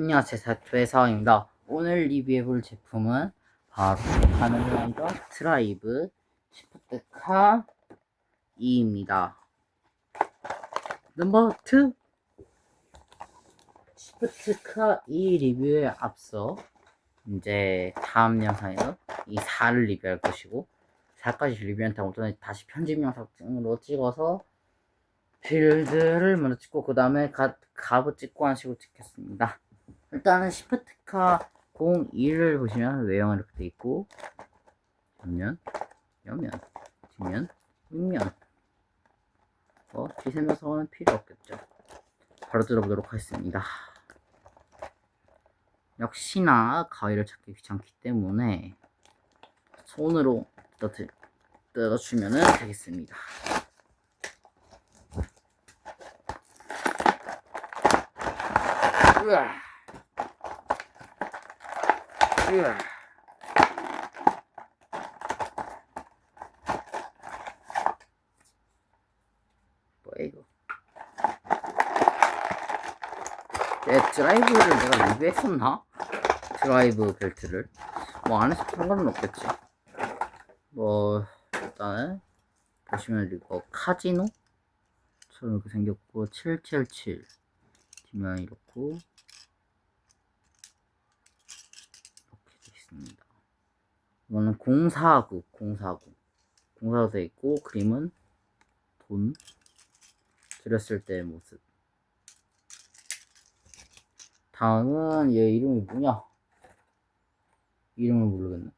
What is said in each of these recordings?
안녕하세요 사토의사입니다. 오늘 리뷰해볼 제품은 바로 가면라이더 드라이브 시프트카 2입니다. 넘버 2 시프트카 2 리뷰에 앞서 이제 다음 영상에서 이 4를 리뷰할 것이고 4까지 리뷰한 다음 에 다시 편집 영상으로 찍어서 빌드를 먼저 찍고 그 다음에 갑을 찍고 한 식으로 찍겠습니다 일단은 시프트카 02를 보시면 외형 이렇게 돼 있고 옆면, 옆면, 뒷면, 윗면. 어, 뒤세면서는 필요 없겠죠. 바로 뜯어보도록 하겠습니다. 역시나 가위를 찾기 귀찮기 때문에 손으로 뜯어, 뜯어주면 되겠습니다. 으 아. 으아. 뭐야 이거 내 드라이브를 내가 리뷰했었나? 드라이브 벨트를 뭐 안에서 상관은 없겠지 뭐 일단은 보시면 이거 카지노 처럼 이렇게 생겼고 777 뒷면이 이렇고 이렇게 돼 있습니다. 이거는 049, 049, 049 돼 있고 그림은 돈 들였을 때의 모습. 다음은 얘 이름이 뭐냐? 이름을 모르겠네.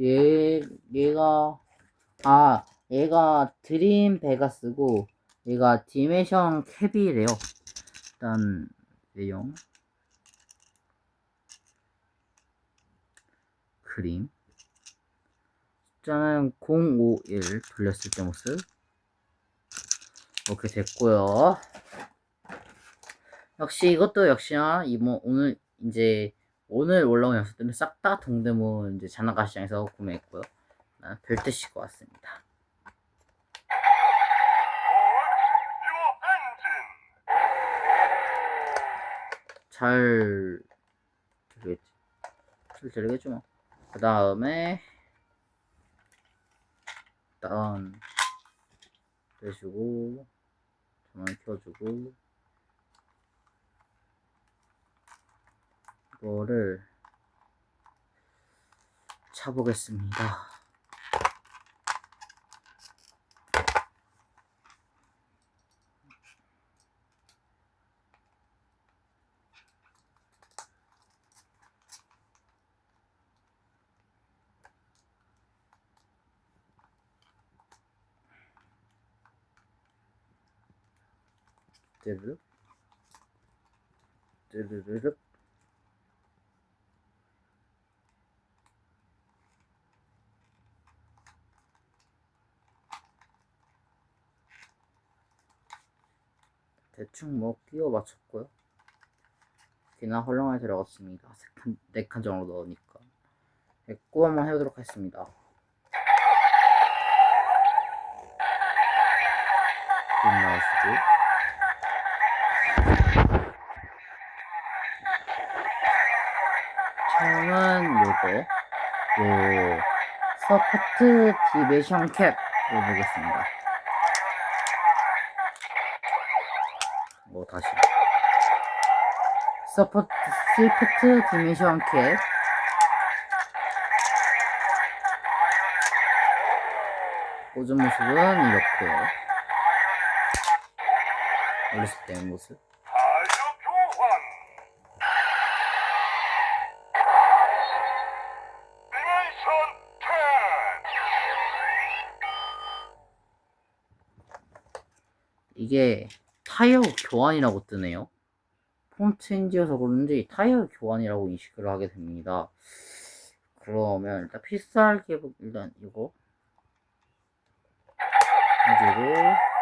얘 얘가 아 얘가 드림 베가스고 얘가 디메션 캡이래요. 일단 내용 그림 숫자는 051 돌렸을 때 모습 이렇게 됐고요. 역시 이것도 역시나 이뭐 오늘 이제 오늘 올라온 영상들은 싹 다 동대문 이제 자나가 시장에서 구매했고요. 아, 벨트 싣고 왔습니다. 잘 되겠지. 잘 되겠죠 뭐. 그 다음에 일단 빼주고 전원 켜주고 이거를 차보겠습니다. 르륵 르르르륵. 대충 뭐 끼워 맞췄고요. 귀나 헐렁하게 들어갔습니다. 4칸, 4칸 정도 넣으니까. 됐고 한번 해보도록 하겠습니다. 빗 나오시고 처음은 요거. 요 서포트 디베이션 캡 보겠습니다. 뭐 다시. 서포트 스위프트 디메이션 캡. 꽂은 모습은 이렇게 어렸을 때 모습 이게 타이어 교환이라고 뜨네요. 폰트인지여서 그런지 타이어 교환이라고 인식을 하게 됩니다. 그러면 일단 개복 일단 이거 가지고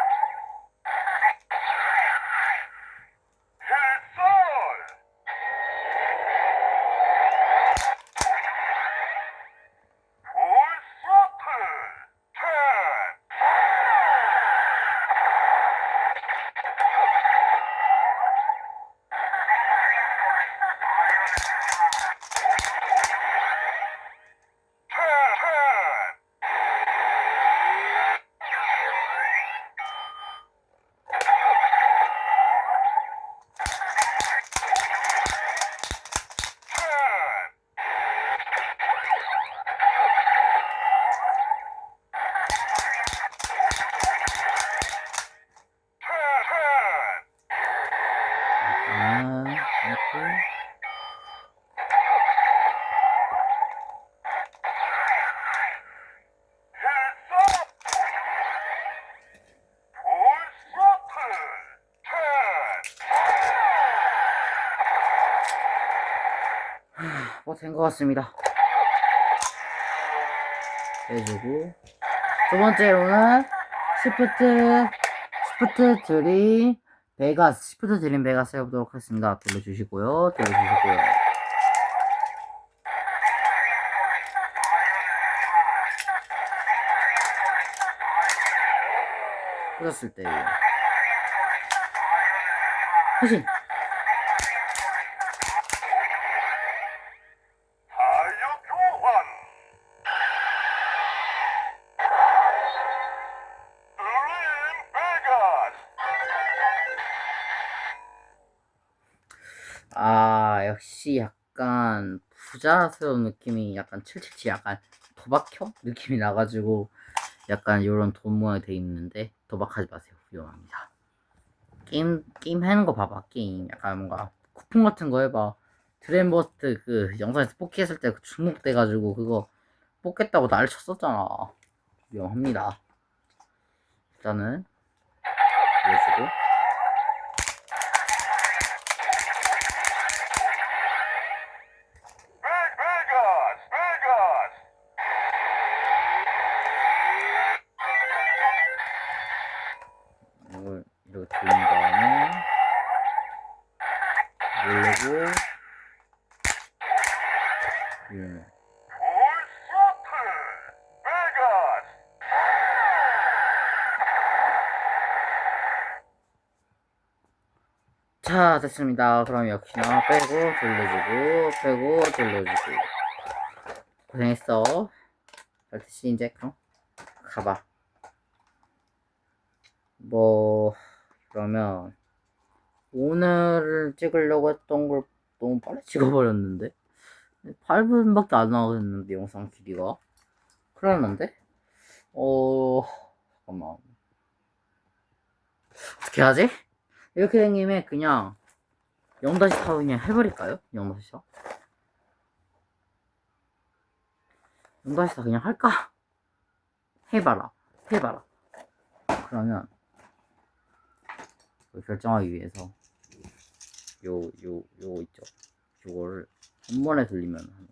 뭐된 것 같습니다. 해주고 두 번째로는 시프트 시프트 드림 베가스 시프트 드림 베가스 해보도록 하겠습니다. 돌려주시고요. 돌려주시고요. 꽂았을 때 훨씬 부자스러운 느낌이 약간 777 약간 도박형 느낌이 나가지고 약간 이런 돈 모양이 돼 있는데 도박하지 마세요. 위험합니다. 게임 게임 하는 거 봐봐. 게임. 약간 뭔가 쿠폰 같은 거 해봐. 드레인버스트 그 영상에서 뽑기 했을 때 중복돼가지고 그거 뽑겠다고 날 쳤었잖아. 위험합니다. 일단은 이러면 풀스와트. 베가스. 자 됐습니다 그럼 역시나 빼고 돌려주고 빼고 돌려주고 고생했어 잘 됐지 이제 그럼 가봐 뭐 그러면 오늘 찍으려고 했던 걸 너무 빨리 찍어버렸는데? 8분밖에 안 나왔는데 영상 길이가? 큰일 났는데? 어 잠깐만. 어떻게 하지? 이렇게 된 김에 그냥 0-4 그냥 해버릴까요? 0-4 0-4 그냥 할까? 해봐라. 해봐라. 그러면 결정하기 위해서 요 요 요 있죠? 요거를 한 번에 돌리면 하는 걸로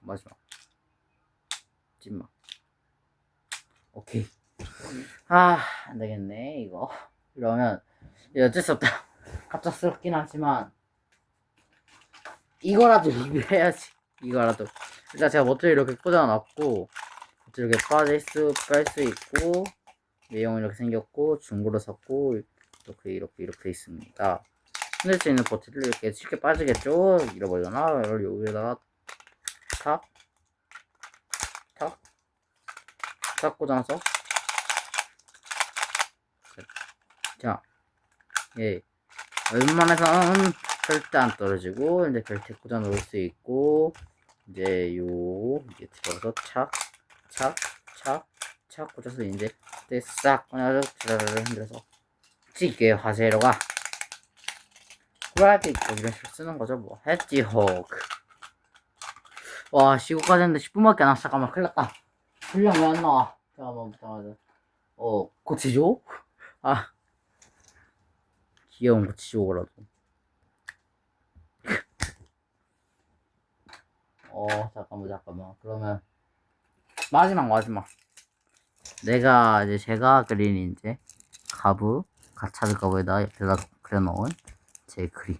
마지막. 찐막. 오케이. 아 안 되겠네 이거. 이러면 어쩔 수 없다. 갑작스럽긴 하지만 이거라도 리뷰해야지. 이거라도. 일단 제가 멋져 이렇게 꽂아놨고 이렇게 빠질 수, 뺄 수 있고 내용은 이렇게 생겼고 중고로 샀고 이렇게 이렇게 이렇게 돼 있습니다. 흔들 수 있는 버튼을 이렇게 쉽게 빠지겠죠? 잃어버리잖아 이걸 여기다가 탁 탁, 탁 꽂아놨어 자, 예, 웬만해서는 절대 안 떨어지고 이제 벨트 꽂아 놓을 수 있고 이제 요 이게 들어서 착, 착, 착, 착 꽂아서 이제 싹 그냥 드라르르 흔들어서 찌개 화재로가 후라이드 이런 식으로 쓰는 거죠 뭐 했지 호크 와 시고까지 했는데 10분밖에 안 남았어 잠깐만 큰일 났다 분량 왜 안 나와 잠깐만 잠깐만 어 고치죠? 아 귀여운 고치죠라도 어 잠깐만 잠깐만 그러면 마지막 마지막 내가 이제 제가 그린 이제 가부 가차드 가부에다 옆에다 그려놓은 제 그림.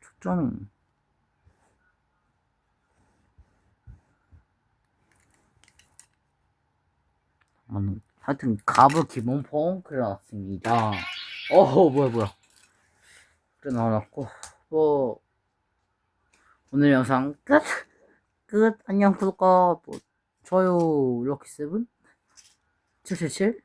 초점이. 음, 하여튼 가부 기본폼 그려놨습니다. 어 뭐야 뭐야. 그려놨고 뭐 오늘 영상 끝! 끝! 안녕 구독과 뭐 좋아요 럭키 세븐 777